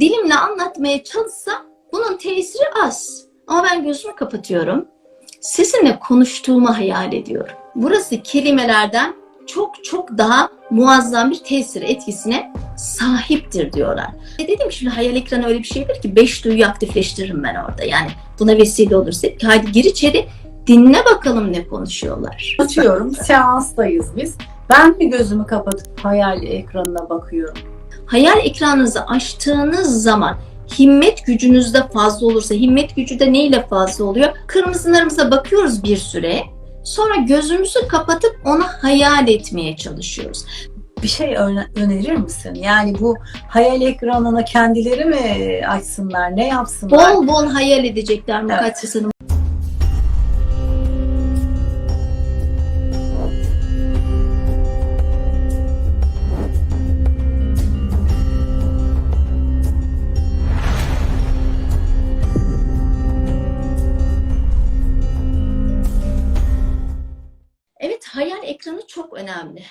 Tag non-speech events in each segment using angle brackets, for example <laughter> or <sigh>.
dilimle anlatmaya çalışsam bunun tesiri az. Ama ben gözümü kapatıyorum. Sizinle konuştuğumu hayal ediyorum. Burası kelimelerden çok çok daha muazzam bir tesir etkisine sahiptir diyorlar. E dedim şimdi hayal ekranı öyle bir şeydir ki beş duyuyu aktifleştiririm ben orada. Yani buna vesile olursa hadi gir içeri dinle bakalım ne konuşuyorlar. Açıyorum. Seanstayız biz. Ben bir gözümü kapatıp hayal ekranına bakıyorum. Hayal ekranınızı açtığınız zaman himmet gücünüzde fazla olursa, himmet gücü de neyle fazla oluyor? Kırmızılarımıza bakıyoruz bir süre. Sonra gözümüzü kapatıp onu hayal etmeye çalışıyoruz. Bir şey öne- önerir misin? Yani bu hayal ekranına kendileri mi açsınlar? Ne yapsınlar? Bol bol hayal edecekler Mukaddes Hanım.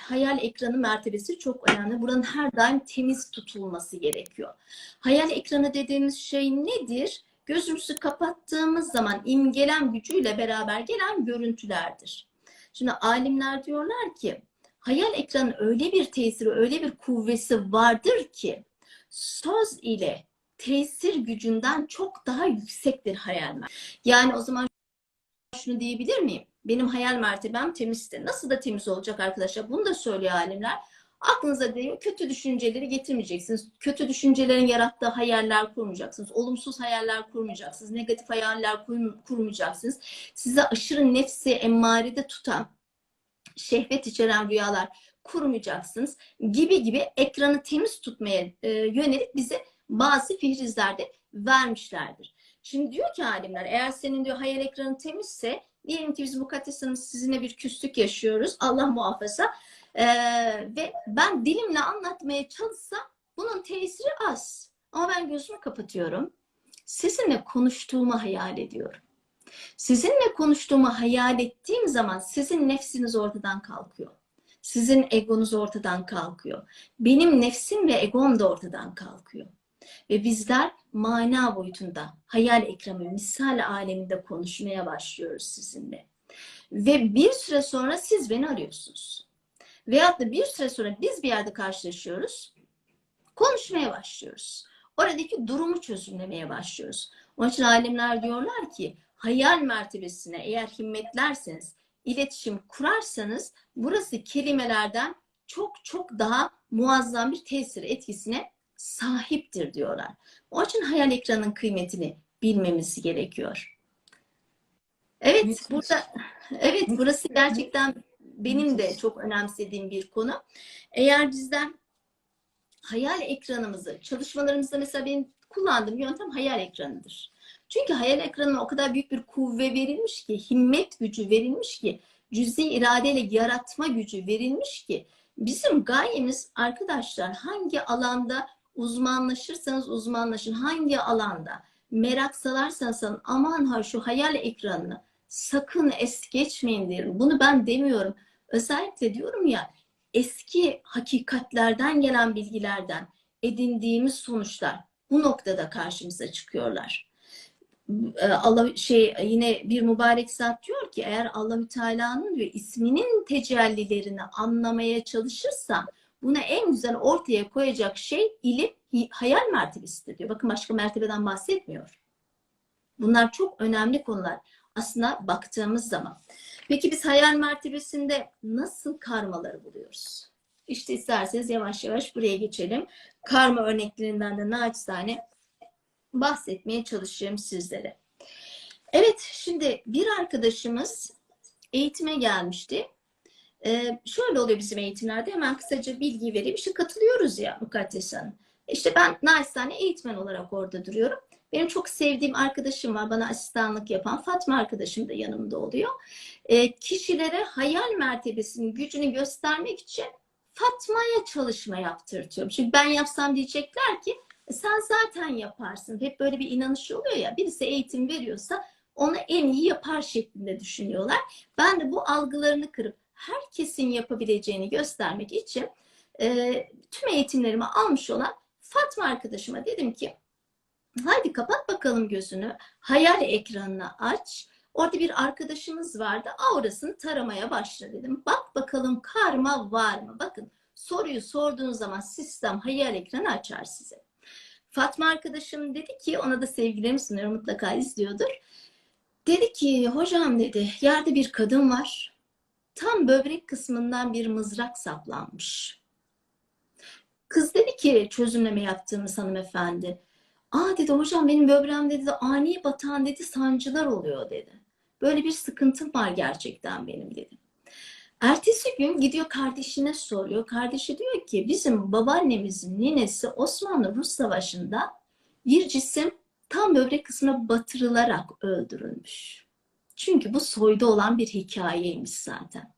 Hayal ekranı mertebesi çok önemli. Buranın her daim temiz tutulması gerekiyor. Hayal ekranı dediğimiz şey nedir? Gözümüzü kapattığımız zaman imgelem gücüyle beraber gelen görüntülerdir. Şimdi alimler diyorlar ki hayal ekranı öyle bir tesiri, öyle bir kuvvesi vardır ki söz ile tesir gücünden çok daha yüksektir hayal Yani o zaman şunu diyebilir miyim? Benim hayal mertebem temizdir. Nasıl da temiz olacak arkadaşlar? Bunu da söylüyor alimler. Aklınıza diyor kötü düşünceleri getirmeyeceksiniz. Kötü düşüncelerin yarattığı hayaller kurmayacaksınız. Olumsuz hayaller kurmayacaksınız. Negatif hayaller kur- kurmayacaksınız. Size aşırı nefsi emmarede tutan, şehvet içeren rüyalar kurmayacaksınız gibi gibi ekranı temiz tutmaya e, yönelik bize bazı fihrizlerde vermişlerdir. Şimdi diyor ki alimler eğer senin diyor hayal ekranı temizse diyelim ki biz Mukaddes Hanım sizinle bir küslük yaşıyoruz. Allah muhafaza. Ee, ve ben dilimle anlatmaya çalışsam bunun tesiri az. Ama ben gözümü kapatıyorum. Sizinle konuştuğumu hayal ediyorum. Sizinle konuştuğumu hayal ettiğim zaman sizin nefsiniz ortadan kalkıyor. Sizin egonuz ortadan kalkıyor. Benim nefsim ve egom da ortadan kalkıyor. Ve bizler mana boyutunda, hayal ekranı, misal aleminde konuşmaya başlıyoruz sizinle. Ve bir süre sonra siz beni arıyorsunuz. Veyahut da bir süre sonra biz bir yerde karşılaşıyoruz, konuşmaya başlıyoruz. Oradaki durumu çözümlemeye başlıyoruz. Onun için alimler diyorlar ki hayal mertebesine eğer himmetlerseniz, iletişim kurarsanız burası kelimelerden çok çok daha muazzam bir tesir etkisine sahiptir diyorlar. Onun için hayal ekranın kıymetini bilmemiz gerekiyor. Evet, Müthiş. burada evet burası gerçekten benim de çok önemsediğim bir konu. Eğer bizden hayal ekranımızı, çalışmalarımızda mesela benim kullandığım yöntem hayal ekranıdır. Çünkü hayal ekranına o kadar büyük bir kuvve verilmiş ki, himmet gücü verilmiş ki, cüzi iradeyle yaratma gücü verilmiş ki, bizim gayemiz arkadaşlar hangi alanda uzmanlaşırsanız uzmanlaşın, hangi alanda merak salarsanız aman ha şu hayal ekranını sakın es geçmeyin derim. Bunu ben demiyorum. Özellikle diyorum ya eski hakikatlerden gelen bilgilerden edindiğimiz sonuçlar bu noktada karşımıza çıkıyorlar. Ee, Allah şey yine bir mübarek zat diyor ki eğer Allahü Teala'nın diyor isminin tecellilerini anlamaya çalışırsan buna en güzel ortaya koyacak şey ilim hayal mertebesidir diyor. Bakın başka mertebeden bahsetmiyor. Bunlar çok önemli konular aslında baktığımız zaman. Peki biz hayal mertebesinde nasıl karmaları buluyoruz? İşte isterseniz yavaş yavaş buraya geçelim. Karma örneklerinden de naçizane bahsetmeye çalışacağım sizlere. Evet, şimdi bir arkadaşımız eğitime gelmişti. Ee, şöyle oluyor bizim eğitimlerde. Hemen kısaca bilgi vereyim. İşte katılıyoruz ya Mukaddes Hanım. İşte ben naçizane eğitmen olarak orada duruyorum. Benim çok sevdiğim arkadaşım var. Bana asistanlık yapan Fatma arkadaşım da yanımda oluyor. Ee, kişilere hayal mertebesinin gücünü göstermek için Fatma'ya çalışma yaptırtıyorum. Çünkü ben yapsam diyecekler ki "E, sen zaten yaparsın. Hep böyle bir inanış oluyor ya. Birisi eğitim veriyorsa onu en iyi yapar şeklinde düşünüyorlar. Ben de bu algılarını kırıp herkesin yapabileceğini göstermek için e, tüm eğitimlerimi almış olan Fatma arkadaşıma dedim ki haydi kapat bakalım gözünü. Hayal ekranını aç. Orada bir arkadaşımız vardı. Aurasını taramaya başla dedim. Bak bakalım karma var mı? Bakın soruyu sorduğunuz zaman sistem hayal ekranı açar size. Fatma arkadaşım dedi ki ona da sevgilerimi sunuyorum mutlaka izliyordur. Dedi ki hocam dedi yerde bir kadın var. Tam böbrek kısmından bir mızrak saplanmış. Kız dedi ki çözümleme yaptığımız hanımefendi. Aa dedi hocam benim böbreğimde dedi ani batan dedi sancılar oluyor dedi. Böyle bir sıkıntım var gerçekten benim dedi. Ertesi gün gidiyor kardeşine soruyor. Kardeşi diyor ki bizim babaannemizin ninesi Osmanlı-Rus Savaşı'nda bir cisim tam böbrek kısmına batırılarak öldürülmüş. Çünkü bu soyda olan bir hikayeymiş zaten.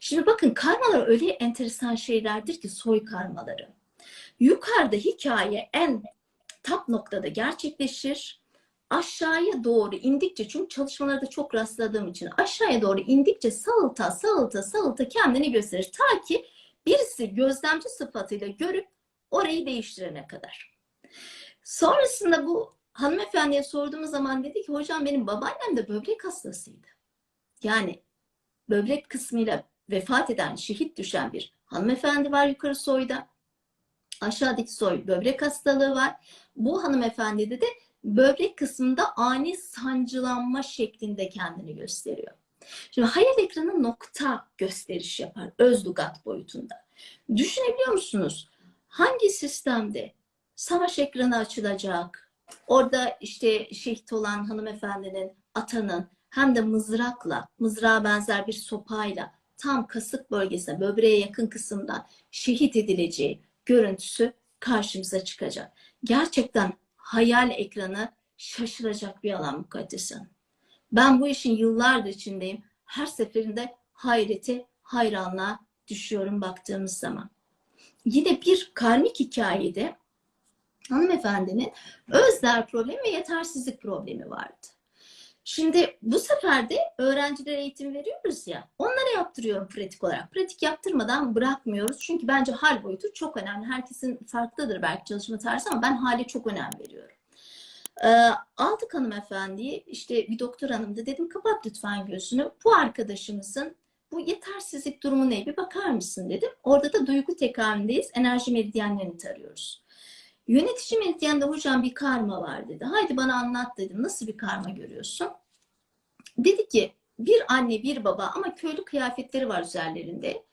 Şimdi bakın karmalar öyle enteresan şeylerdir ki soy karmaları. Yukarıda hikaye en tap noktada gerçekleşir. Aşağıya doğru indikçe çünkü çalışmalarda çok rastladığım için aşağıya doğru indikçe sağılta sağılta sağılta kendini gösterir. Ta ki birisi gözlemci sıfatıyla görüp orayı değiştirene kadar. Sonrasında bu hanımefendiye sorduğumuz zaman dedi ki hocam benim babaannem de böbrek hastasıydı. Yani böbrek kısmıyla vefat eden, şehit düşen bir hanımefendi var yukarı soyda. Aşağıdaki soy böbrek hastalığı var. Bu hanımefendide de böbrek kısmında ani sancılanma şeklinde kendini gösteriyor. Şimdi hayal ekranı nokta gösteriş yapar öz lugat boyutunda. Düşünebiliyor musunuz? Hangi sistemde savaş ekranı açılacak? Orada işte şehit olan hanımefendinin, atanın hem de mızrakla, mızrağa benzer bir sopayla tam kasık bölgesine, böbreğe yakın kısımdan şehit edileceği görüntüsü karşımıza çıkacak. Gerçekten hayal ekranı şaşıracak bir alan mukaddesin. Ben bu işin yıllardır içindeyim. Her seferinde hayrete, hayranlığa düşüyorum baktığımız zaman. Yine bir karmik hikayede hanımefendinin özler problemi ve yetersizlik problemi vardı. Şimdi bu sefer de öğrencilere eğitim veriyoruz ya, onlara yaptırıyorum pratik olarak. Pratik yaptırmadan bırakmıyoruz. Çünkü bence hal boyutu çok önemli. Herkesin farklıdır belki çalışma tarzı ama ben hale çok önem veriyorum. Ee, aldık hanımefendiyi, işte bir doktor hanım da dedim kapat lütfen gözünü. Bu arkadaşımızın bu yetersizlik durumu ne bir bakar mısın dedim. Orada da duygu tekamülündeyiz. Enerji meridyenlerini tarıyoruz. Yönetici meridyende hocam bir karma var dedi. Haydi bana anlat dedim. Nasıl bir karma görüyorsun? Dedi ki bir anne bir baba ama köylü kıyafetleri var üzerlerinde.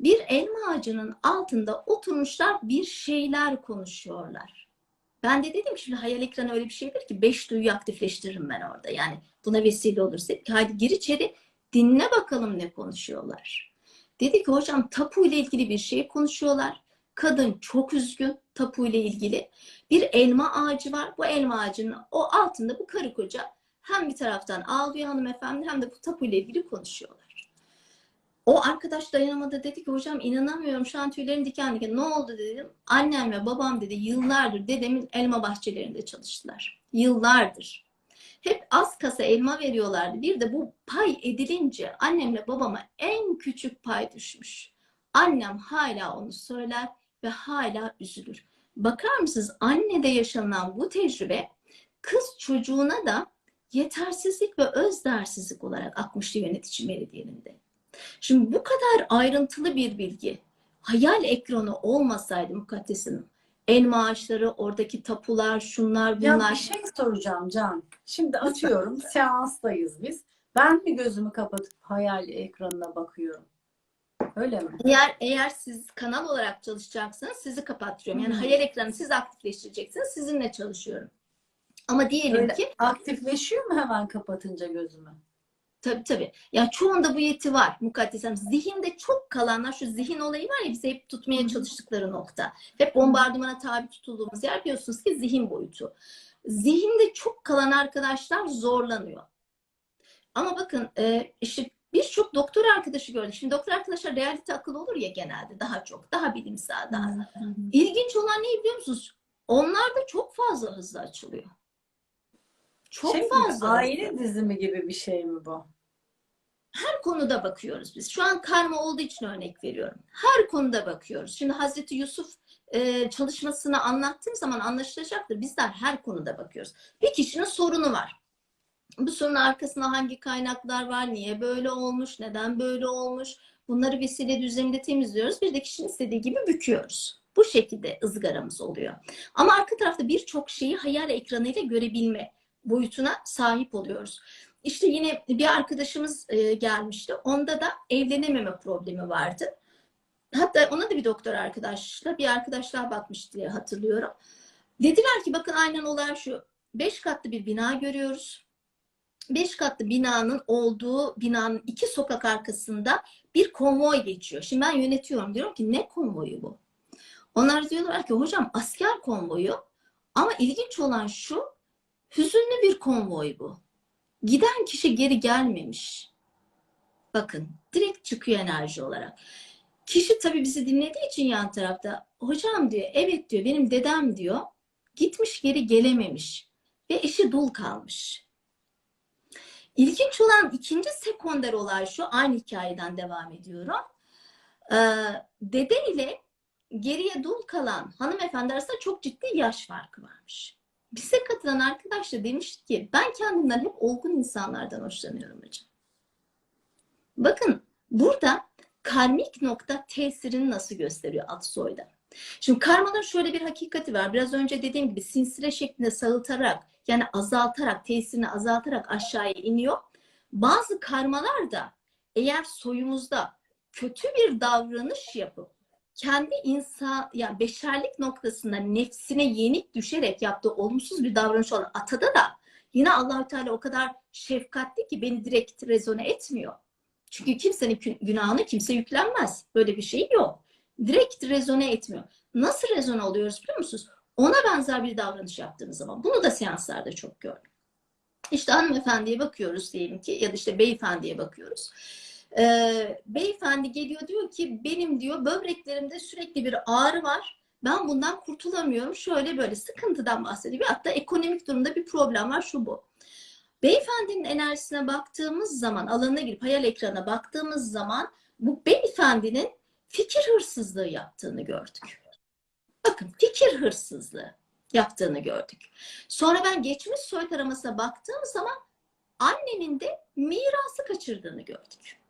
Bir elma ağacının altında oturmuşlar bir şeyler konuşuyorlar. Ben de dedim ki hayal ekranı öyle bir şeydir ki beş duyuyu aktifleştiririm ben orada. Yani buna vesile olursa. Hadi gir içeri dinle bakalım ne konuşuyorlar. Dedi ki hocam tapu ile ilgili bir şey konuşuyorlar. Kadın çok üzgün tapu ile ilgili. Bir elma ağacı var. Bu elma ağacının o altında bu karı koca hem bir taraftan ağlıyor hanımefendi hem de bu tapu ile ilgili konuşuyorlar. O arkadaş dayanamadı dedi ki hocam inanamıyorum şu an tüylerim diken diken. Ne oldu dedim. Annem ve babam dedi yıllardır dedemin elma bahçelerinde çalıştılar. Yıllardır. Hep az kasa elma veriyorlardı. Bir de bu pay edilince annemle babama en küçük pay düşmüş. Annem hala onu söyler ve hala üzülür. Bakar mısınız annede yaşanan bu tecrübe kız çocuğuna da yetersizlik ve özdersizlik olarak akmıştı yönetici meridyeninde. Şimdi bu kadar ayrıntılı bir bilgi hayal ekranı olmasaydı mukaddesim elma ağaçları, oradaki tapular, şunlar Ya bunlar. bir şey soracağım Can. Şimdi açıyorum, seanstayız biz. Ben mi gözümü kapatıp hayal ekranına bakıyorum? Öyle mi? Eğer eğer siz kanal olarak çalışacaksanız sizi kapattırıyorum. Yani hayal ekranı siz aktifleştireceksiniz. Sizinle çalışıyorum. Ama diyelim Öyle ki aktifleşiyor mu hemen kapatınca gözümü? Tabii tabii. Ya çoğunda bu yeti var mukaddesem. Zihinde çok kalanlar şu zihin olayı var ya bize hep tutmaya çalıştıkları nokta. Hep bombardımana tabi tutulduğumuz yer biliyorsunuz ki zihin boyutu. Zihinde çok kalan arkadaşlar zorlanıyor. Ama bakın e, işte birçok doktor arkadaşı gördük. Şimdi doktor arkadaşlar realite akıl olur ya genelde daha çok. Daha bilimsel daha. İlginç olan ne biliyor musunuz? Onlar da çok fazla hızlı açılıyor. Çok Şey mi, fazla. aile hızlı. dizimi gibi bir şey mi bu? her konuda bakıyoruz biz. Şu an karma olduğu için örnek veriyorum. Her konuda bakıyoruz. Şimdi Hazreti Yusuf e, çalışmasını anlattığım zaman anlaşılacaktır. Bizler her konuda bakıyoruz. Bir kişinin sorunu var. Bu sorunun arkasında hangi kaynaklar var, niye böyle olmuş, neden böyle olmuş, bunları vesile düzeninde temizliyoruz. Bir de kişinin istediği gibi büküyoruz. Bu şekilde ızgaramız oluyor. Ama arka tarafta birçok şeyi hayal ekranıyla görebilme boyutuna sahip oluyoruz. İşte yine bir arkadaşımız e, gelmişti. Onda da evlenememe problemi vardı. Hatta ona da bir doktor arkadaşla, bir arkadaşlar bakmış diye hatırlıyorum. Dediler ki bakın aynen olay şu. Beş katlı bir bina görüyoruz. Beş katlı binanın olduğu binanın iki sokak arkasında bir konvoy geçiyor. Şimdi ben yönetiyorum. Diyorum ki ne konvoyu bu? Onlar diyorlar ki hocam asker konvoyu ama ilginç olan şu hüzünlü bir konvoy bu. Giden kişi geri gelmemiş. Bakın direkt çıkıyor enerji olarak. Kişi tabii bizi dinlediği için yan tarafta hocam diyor evet diyor benim dedem diyor gitmiş geri gelememiş ve eşi dul kalmış. İlginç olan ikinci sekonder olay şu aynı hikayeden devam ediyorum. Ee, dede ile geriye dul kalan hanımefendi arasında çok ciddi yaş farkı varmış. Bize katılan arkadaş da demişti ki ben kendimden hep olgun insanlardan hoşlanıyorum hocam. Bakın burada karmik nokta tesirini nasıl gösteriyor Atsoy'da. Şimdi karmanın şöyle bir hakikati var. Biraz önce dediğim gibi sinsire şeklinde sağıltarak yani azaltarak, tesirini azaltarak aşağıya iniyor. Bazı karmalar da eğer soyumuzda kötü bir davranış yapıp kendi insan yani beşerlik noktasında nefsine yenik düşerek yaptığı olumsuz bir davranış olan atada da yine Allahü Teala o kadar şefkatli ki beni direkt rezone etmiyor. Çünkü kimsenin günahını kimse yüklenmez. Böyle bir şey yok. Direkt rezone etmiyor. Nasıl rezone oluyoruz biliyor musunuz? Ona benzer bir davranış yaptığımız zaman. Bunu da seanslarda çok gördüm. İşte hanımefendiye bakıyoruz diyelim ki ya da işte beyefendiye bakıyoruz. Ee, beyefendi geliyor diyor ki benim diyor böbreklerimde sürekli bir ağrı var. Ben bundan kurtulamıyorum. Şöyle böyle sıkıntıdan bahsediyor. Hatta ekonomik durumda bir problem var şu bu. Beyefendinin enerjisine baktığımız zaman, alanına girip hayal ekranına baktığımız zaman bu beyefendinin fikir hırsızlığı yaptığını gördük. Bakın fikir hırsızlığı yaptığını gördük. Sonra ben geçmiş soy taramasına baktığım zaman annenin de mirası kaçırdığını gördük.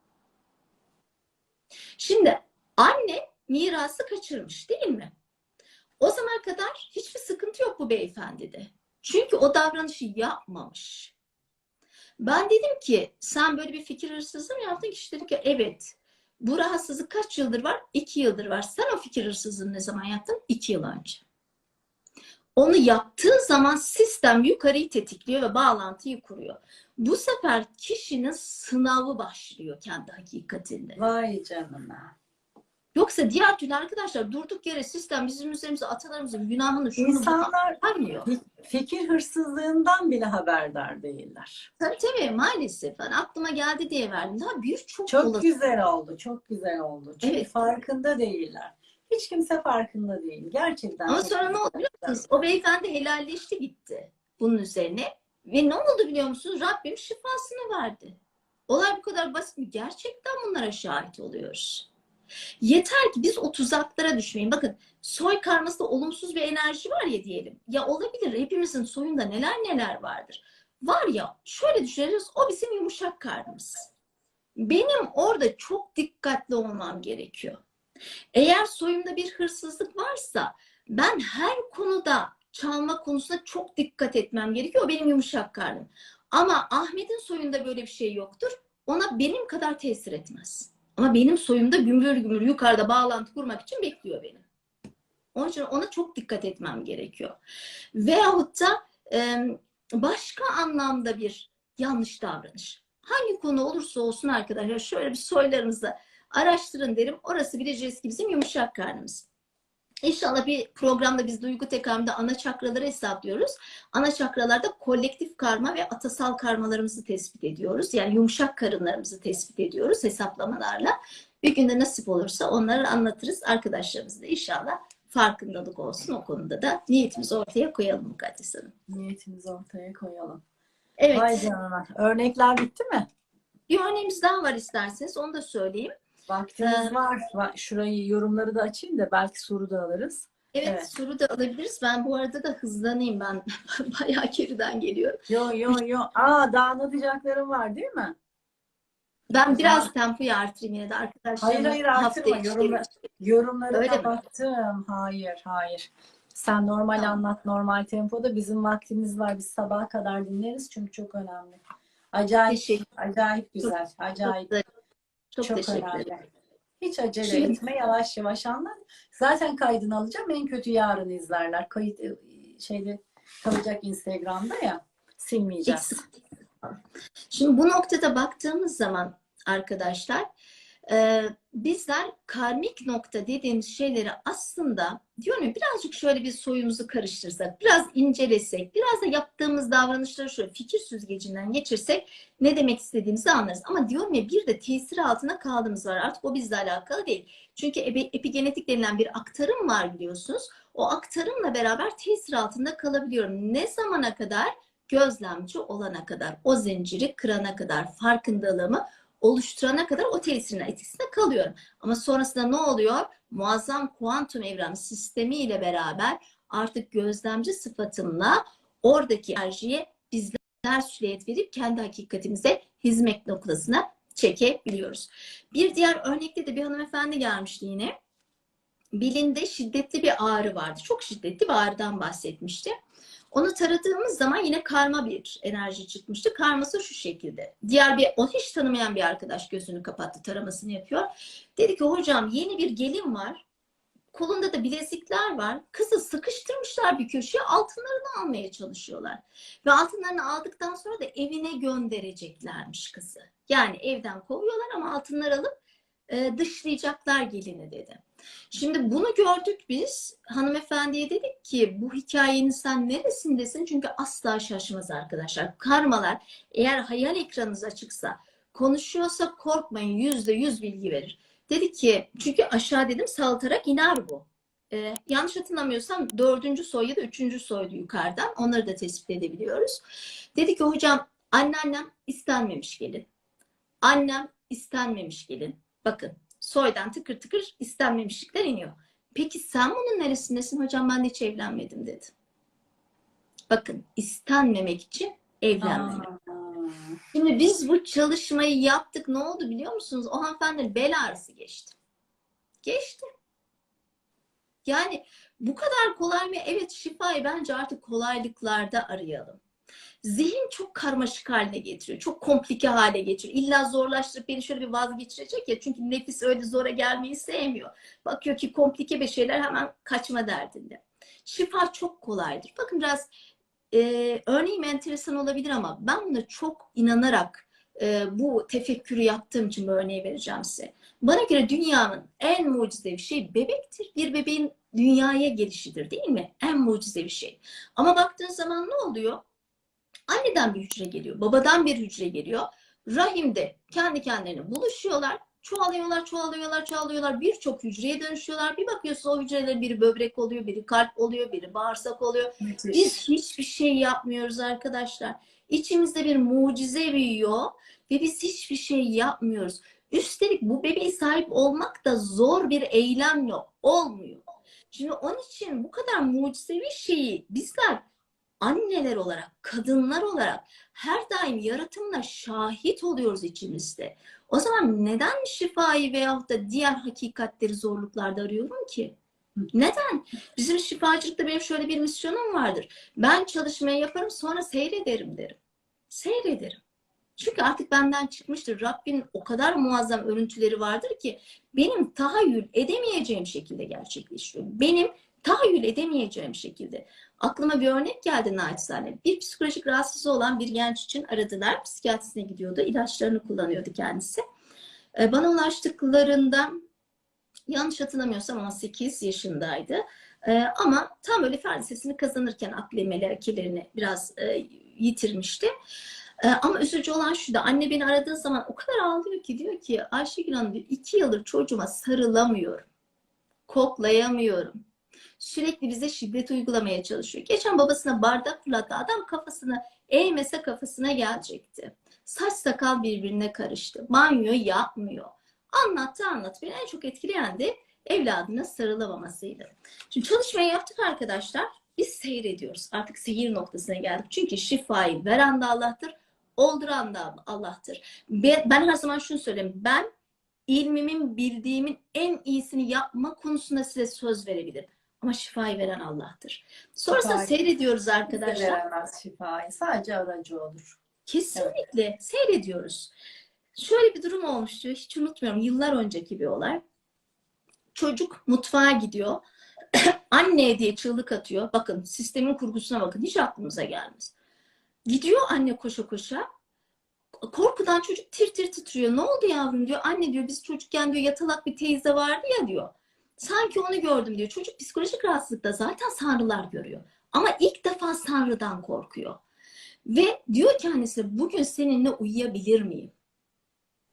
Şimdi anne mirası kaçırmış değil mi? O zamana kadar hiçbir sıkıntı yok bu beyefendide. Çünkü o davranışı yapmamış. Ben dedim ki sen böyle bir fikir hırsızlığı mı yaptın? Kişi dedi ki evet. Bu rahatsızlık kaç yıldır var? İki yıldır var. Sen o fikir hırsızlığını ne zaman yaptın? İki yıl önce. Onu yaptığı zaman sistem yukarıyı tetikliyor ve bağlantıyı kuruyor. Bu sefer kişinin sınavı başlıyor kendi hakikatinde. Vay canına. Yoksa diğer türlü arkadaşlar durduk yere sistem bizim üzerimize atalarımızın günahını şunu İnsanlar vermiyor. fikir hırsızlığından bile haberdar değiller. Tabii tabii maalesef. Hani aklıma geldi diye verdim. Daha birçok Çok olası- güzel oldu, çok güzel oldu. Çünkü Evet. farkında değiller. Hiç kimse farkında değil. Gerçekten. Ama çok sonra ne oldu biliyor musunuz? O beyefendi helalleşti gitti bunun üzerine. Ve ne oldu biliyor musunuz? Rabbim şifasını verdi. Olay bu kadar basit mi? Gerçekten bunlara şahit oluyoruz. Yeter ki biz o tuzaklara düşmeyin. Bakın soy karmasında olumsuz bir enerji var ya diyelim. Ya olabilir hepimizin soyunda neler neler vardır. Var ya şöyle düşüneceğiz o bizim yumuşak karnımız. Benim orada çok dikkatli olmam gerekiyor. Eğer soyumda bir hırsızlık varsa ben her konuda çalma konusunda çok dikkat etmem gerekiyor. O benim yumuşak karnım. Ama Ahmet'in soyunda böyle bir şey yoktur. Ona benim kadar tesir etmez. Ama benim soyumda gümbür gümbür yukarıda bağlantı kurmak için bekliyor beni. Onun için ona çok dikkat etmem gerekiyor. Veyahut da başka anlamda bir yanlış davranış. Hangi konu olursa olsun arkadaşlar şöyle bir soylarınızı araştırın derim. Orası bileceğiz ki bizim yumuşak karnımız. İnşallah bir programda biz duygu tekamülde ana çakraları hesaplıyoruz. Ana çakralarda kolektif karma ve atasal karmalarımızı tespit ediyoruz. Yani yumuşak karınlarımızı tespit ediyoruz hesaplamalarla. Bir günde nasip olursa onları anlatırız. Arkadaşlarımız da inşallah farkındalık olsun o konuda da niyetimizi ortaya koyalım Mukaddes Hanım. Niyetimizi ortaya koyalım. Evet. Vay canına. Örnekler bitti mi? Bir örneğimiz daha var isterseniz onu da söyleyeyim. Vaktimiz Ee, var. Va- Şurayı yorumları da açayım da belki soru da alırız. Evet, Evet. soru da alabiliriz. Ben bu arada da hızlanayım. Ben <laughs> bayağı geriden geliyorum. Yo yo yo. Aa daha anlatacaklarım var değil mi? Ben biraz tempoyu artırayım yine de arkadaşlar. Hayır, hayır, artırma. Yorumla- Yorumları Öyle mi? kapattım. Hayır, hayır. Sen normal Tamam. anlat, normal tempoda. Bizim vaktimiz var. Biz sabaha kadar dinleriz çünkü çok önemli. Acayip, acayip güzel. Acayip, çok, çok, çok teşekkür önemli. ederim. Hiç acele Şimdi- etme, yavaş yavaş anlat. Zaten kaydını alacağım. En kötü yarın izlerler. Kayıt e, şeyde kalacak Instagram'da ya. Silmeyeceğiz. Şimdi bu noktada baktığımız zaman arkadaşlar e, bizler karmik nokta dediğimiz şeyleri aslında diyorum ya birazcık şöyle bir soyumuzu karıştırsak, biraz incelesek, biraz da yaptığımız davranışları şöyle fikir süzgecinden geçirsek ne demek istediğimizi anlarız. Ama diyorum ya bir de tesir altına kaldığımız var. Artık o bizle alakalı değil. Çünkü epi- epigenetik denilen bir aktarım var biliyorsunuz. O aktarımla beraber tesir altında kalabiliyorum. Ne zamana kadar? gözlemci olana kadar, o zinciri kırana kadar, farkındalığımı oluşturana kadar o tesirin etkisinde kalıyorum. Ama sonrasında ne oluyor? Muazzam kuantum evren sistemiyle beraber artık gözlemci sıfatımla oradaki enerjiye bizler süliyet verip kendi hakikatimize hizmet noktasına çekebiliyoruz. Bir diğer örnekte de bir hanımefendi gelmişti yine. Bilinde şiddetli bir ağrı vardı. Çok şiddetli bir ağrıdan bahsetmişti. Onu taradığımız zaman yine karma bir enerji çıkmıştı. Karması şu şekilde. Diğer bir, o hiç tanımayan bir arkadaş gözünü kapattı, taramasını yapıyor. Dedi ki hocam yeni bir gelin var. Kolunda da bilezikler var. Kızı sıkıştırmışlar bir köşeye altınlarını almaya çalışıyorlar. Ve altınlarını aldıktan sonra da evine göndereceklermiş kızı. Yani evden kovuyorlar ama altınları alıp e, dışlayacaklar gelini dedi. Şimdi bunu gördük biz. Hanımefendiye dedik ki bu hikayenin sen neresindesin? Çünkü asla şaşmaz arkadaşlar. Karmalar eğer hayal ekranınız açıksa konuşuyorsa korkmayın yüzde yüz bilgi verir. Dedi ki çünkü aşağı dedim saltarak iner bu. Ee, yanlış hatırlamıyorsam dördüncü soy ya da üçüncü soydu yukarıdan. Onları da tespit edebiliyoruz. Dedi ki hocam anneannem istenmemiş gelin. Annem istenmemiş gelin. Bakın soydan tıkır tıkır istenmemişlikler iniyor. Peki sen bunun neresindesin hocam ben de hiç evlenmedim dedi. Bakın istenmemek için evlenmemek. Aa. Şimdi biz bu çalışmayı yaptık. Ne oldu biliyor musunuz? O hanımefendinin bel ağrısı geçti. Geçti. Yani bu kadar kolay mı? Evet şifayı bence artık kolaylıklarda arayalım. Zihin çok karmaşık haline getiriyor. Çok komplike hale getiriyor. İlla zorlaştırıp beni şöyle bir vazgeçirecek ya. Çünkü nefis öyle zora gelmeyi sevmiyor. Bakıyor ki komplike bir şeyler hemen kaçma derdinde. Şifa çok kolaydır. Bakın biraz e, örneğim enteresan olabilir ama ben buna çok inanarak e, bu tefekkürü yaptığım için bu örneği vereceğim size. Bana göre dünyanın en mucizevi şey bebektir. Bir bebeğin dünyaya gelişidir değil mi? En mucizevi şey. Ama baktığın zaman ne oluyor? Anneden bir hücre geliyor, babadan bir hücre geliyor. Rahimde kendi kendilerine buluşuyorlar. Çoğalıyorlar, çoğalıyorlar, çoğalıyorlar. Birçok hücreye dönüşüyorlar. Bir bakıyorsun o hücrelerin biri böbrek oluyor, biri kalp oluyor, biri bağırsak oluyor. Müthiş. Biz hiçbir şey yapmıyoruz arkadaşlar. İçimizde bir mucize büyüyor ve biz hiçbir şey yapmıyoruz. Üstelik bu bebeğe sahip olmak da zor bir eylemle olmuyor. Şimdi onun için bu kadar mucizevi şeyi bizler anneler olarak, kadınlar olarak her daim yaratımla şahit oluyoruz içimizde. O zaman neden şifayı veyahut da diğer hakikatleri zorluklarda arıyorum ki? Neden? Bizim şifacılıkta benim şöyle bir misyonum vardır. Ben çalışmayı yaparım sonra seyrederim derim. Seyrederim. Çünkü artık benden çıkmıştır. Rabbin o kadar muazzam örüntüleri vardır ki benim tahayyül edemeyeceğim şekilde gerçekleşiyor. Benim tahayyül edemeyeceğim şekilde. Aklıma bir örnek geldi naçizane. Bir psikolojik rahatsızlığı olan bir genç için aradılar. Psikiyatrisine gidiyordu. ilaçlarını kullanıyordu kendisi. Ee, Bana ulaştıklarında yanlış hatırlamıyorsam ama 8 yaşındaydı. Ee, ama tam böyle fen lisesini kazanırken akli melekelerini biraz e, yitirmişti. Ee, ama üzücü olan şu da anne beni aradığı zaman o kadar ağlıyor ki diyor ki Ayşegül Hanım diyor, iki yıldır çocuğuma sarılamıyorum. Koklayamıyorum. Sürekli bize şiddet uygulamaya çalışıyor. Geçen babasına bardak fırlattı. Adam kafasını eğmese kafasına gelecekti. Saç sakal birbirine karıştı. Banyo yapmıyor. Anlattı anlattı. Beni en çok etkileyen de evladına sarılamamasıydı. Şimdi çalışmayı yaptık arkadaşlar. Biz seyrediyoruz. Artık seyir noktasına geldik. Çünkü şifayı veren de Allah'tır, olduran da Allah'tır. Ben, ben her zaman şunu söyleyeyim. Ben ilmimin, bildiğimin en iyisini yapma konusunda size söz verebilirim. Ama şifayı veren Allah'tır. Sonrasında Şifayı seyrediyoruz arkadaşlar. veremez şifayı. Sadece aracı olur. Kesinlikle seyrediyoruz. Şöyle bir durum olmuştu. Hiç unutmuyorum. Yıllar önceki bir olay. Çocuk mutfağa gidiyor. <clears throat> anne diye çığlık atıyor. Bakın sistemin kurgusuna bakın. Hiç aklımıza gelmez. Gidiyor anne koşa koşa. Korkudan çocuk tir tir titriyor. Ne oldu yavrum diyor. Anne diyor biz çocukken diyor yatalak bir teyze vardı ya diyor. Sanki onu gördüm diyor. Çocuk psikolojik rahatsızlıkta zaten sanrılar görüyor. Ama ilk defa sanrıdan korkuyor. Ve diyor ki annesi bugün seninle uyuyabilir miyim?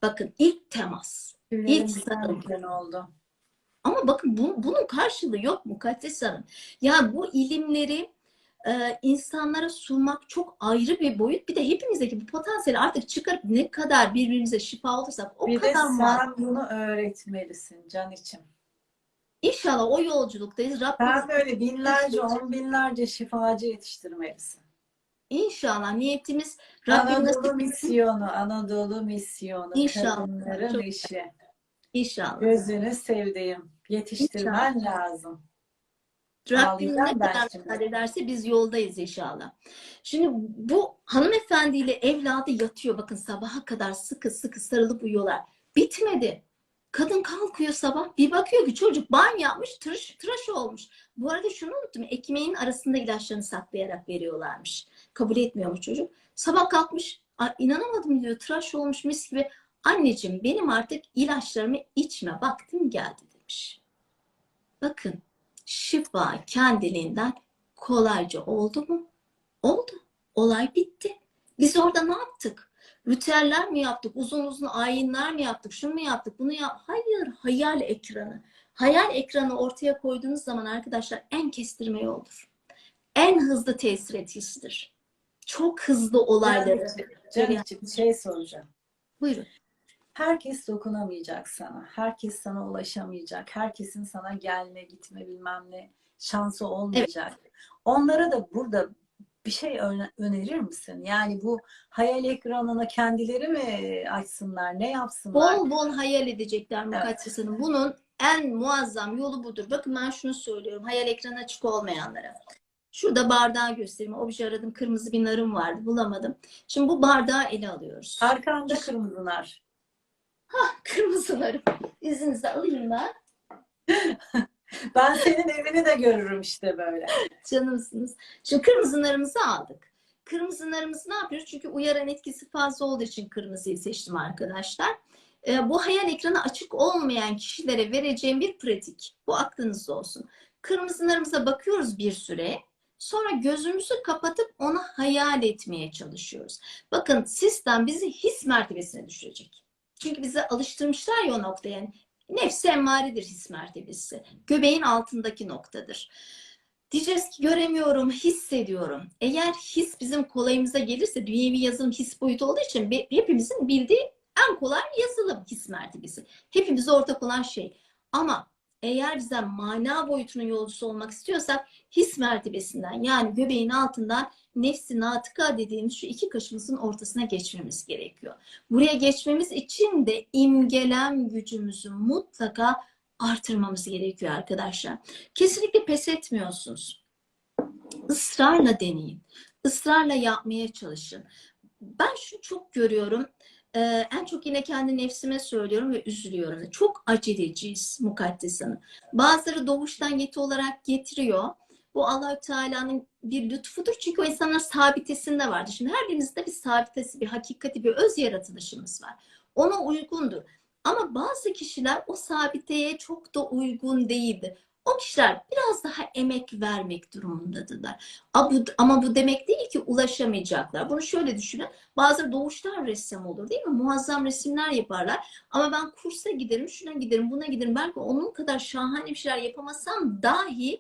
Bakın ilk temas. Tüylerim İlk sarılma. oldu. Ama bakın bu- bunun karşılığı yok Mukaddes Hanım. Ya bu ilimleri e, insanlara sunmak çok ayrı bir boyut. Bir de hepimizdeki bu potansiyeli artık çıkarıp ne kadar birbirimize şifa olursak o Bir de kadar sen muhakkak. bunu öğretmelisin can içim. İnşallah o yolculuktayız. Rabbim Sen böyle binlerce, on binlerce şifacı yetiştirmelisin. inşallah niyetimiz Rabbim Anadolu nasip misyonu, Anadolu misyonu, İnşallah. Çok- işi. İnşallah. Gözünü sevdiğim. Yetiştirmen lazım. Rabbim ne ben kadar müsaade ederse biz yoldayız inşallah. Şimdi bu hanımefendiyle evladı yatıyor bakın sabaha kadar sıkı sıkı sarılıp uyuyorlar. Bitmedi. Kadın kalkıyor sabah bir bakıyor ki çocuk banyo yapmış tıraş, tıraş olmuş. Bu arada şunu unuttum ekmeğin arasında ilaçlarını saklayarak veriyorlarmış. Kabul etmiyormuş çocuk. Sabah kalkmış "Ay, inanamadım diyor tıraş olmuş mis gibi. Anneciğim benim artık ilaçlarımı içme vaktim geldi demiş. Bakın şifa kendiliğinden kolayca oldu mu? Oldu. Olay bitti. Biz orada ne yaptık? Ritüeller mi yaptık? Uzun uzun ayinler mi yaptık? Şunu mu yaptık? Bunu yap. Hayır, hayal ekranı. Hayal ekranı ortaya koyduğunuz zaman arkadaşlar en kestirme yoldur. En hızlı tesir etkisidir. Çok hızlı olayları. Can içim bir şey soracağım. Buyurun. Herkes dokunamayacak sana. Herkes sana ulaşamayacak. Herkesin sana gelme, gitme bilmem ne şansı olmayacak. Onlara da burada bir şey öne- önerir misin? Yani bu hayal ekranına kendileri mi açsınlar? Ne yapsınlar? Bol bol hayal edecekler Mukaddes Hanım. Bunun en muazzam yolu budur. Bakın ben şunu söylüyorum. Hayal ekranı açık olmayanlara. Şurada bardağı göstereyim. Obje aradım. Kırmızı bir narım vardı. Bulamadım. Şimdi bu bardağı ele alıyoruz. Arkanda kırmızılar. Kırmızı narım. İzninizle alayım ben. <laughs> Ben senin evini de görürüm işte böyle. Canımsınız. Şimdi kırmızı narımızı aldık. Kırmızı narımızı ne yapıyoruz? Çünkü uyaran etkisi fazla olduğu için kırmızıyı seçtim arkadaşlar. Ee, bu hayal ekranı açık olmayan kişilere vereceğim bir pratik. Bu aklınızda olsun. Kırmızı narımıza bakıyoruz bir süre. Sonra gözümüzü kapatıp onu hayal etmeye çalışıyoruz. Bakın sistem bizi his mertebesine düşürecek. Çünkü bize alıştırmışlar ya o noktaya. Yani nefsi emmaredir his mertebesi. Göbeğin altındaki noktadır. Diyeceğiz ki göremiyorum, hissediyorum. Eğer his bizim kolayımıza gelirse dünyevi yazılım his boyutu olduğu için hepimizin bildiği en kolay yazılım his mertebesi. Hepimize ortak olan şey. Ama eğer bize mana boyutunun yolcusu olmak istiyorsak his mertebesinden yani göbeğin altından nefsi natıka dediğimiz şu iki kaşımızın ortasına geçmemiz gerekiyor. Buraya geçmemiz için de imgelem gücümüzü mutlaka artırmamız gerekiyor arkadaşlar. Kesinlikle pes etmiyorsunuz. Israrla deneyin. Israrla yapmaya çalışın. Ben şunu çok görüyorum. Ee, en çok yine kendi nefsime söylüyorum ve üzülüyorum. Çok aceleciyiz Mukaddes Hanım. Bazıları doğuştan yeti olarak getiriyor. Bu Allahü Teala'nın bir lütfudur. Çünkü o insanlar sabitesinde vardır. Şimdi her birimizde bir sabitesi, bir hakikati, bir öz yaratılışımız var. Ona uygundur. Ama bazı kişiler o sabiteye çok da uygun değildi. O kişiler biraz daha emek vermek durumundadırlar. Ama bu, ama bu demek değil ki ulaşamayacaklar. Bunu şöyle düşünün. Bazıları doğuştan ressam olur değil mi? Muazzam resimler yaparlar. Ama ben kursa giderim, şuna giderim, buna giderim. Belki onun kadar şahane bir şeyler yapamasam dahi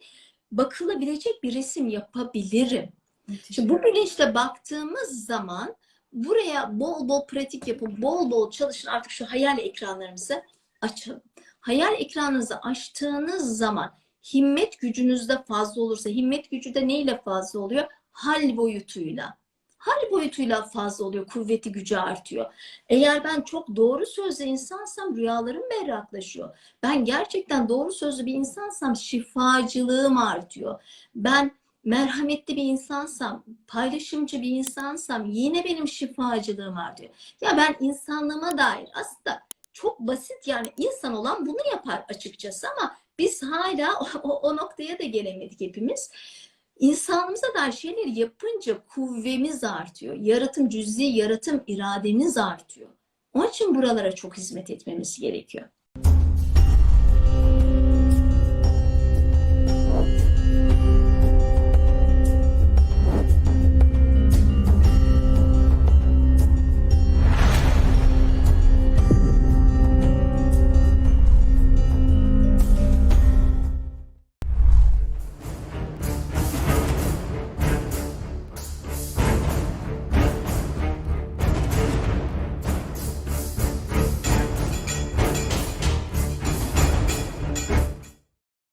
bakılabilecek bir resim yapabilirim. Müthiş Şimdi bu bilinçle baktığımız zaman buraya bol bol pratik yapıp bol bol çalışın artık şu hayal ekranlarımızı açalım. Hayal ekranınızı açtığınız zaman himmet gücünüzde fazla olursa, himmet gücü de neyle fazla oluyor? Hal boyutuyla. Hal boyutuyla fazla oluyor, kuvveti gücü artıyor. Eğer ben çok doğru sözlü insansam rüyalarım berraklaşıyor. Ben gerçekten doğru sözlü bir insansam şifacılığım artıyor. Ben merhametli bir insansam, paylaşımcı bir insansam yine benim şifacılığım artıyor. Ya ben insanlığıma dair aslında çok basit yani insan olan bunu yapar açıkçası ama biz hala <laughs> o, o noktaya da gelemedik hepimiz. İnsanımıza dair şeyleri yapınca kuvvemiz artıyor. Yaratım, cüzi yaratım irademiz artıyor. Onun için buralara çok hizmet etmemiz gerekiyor.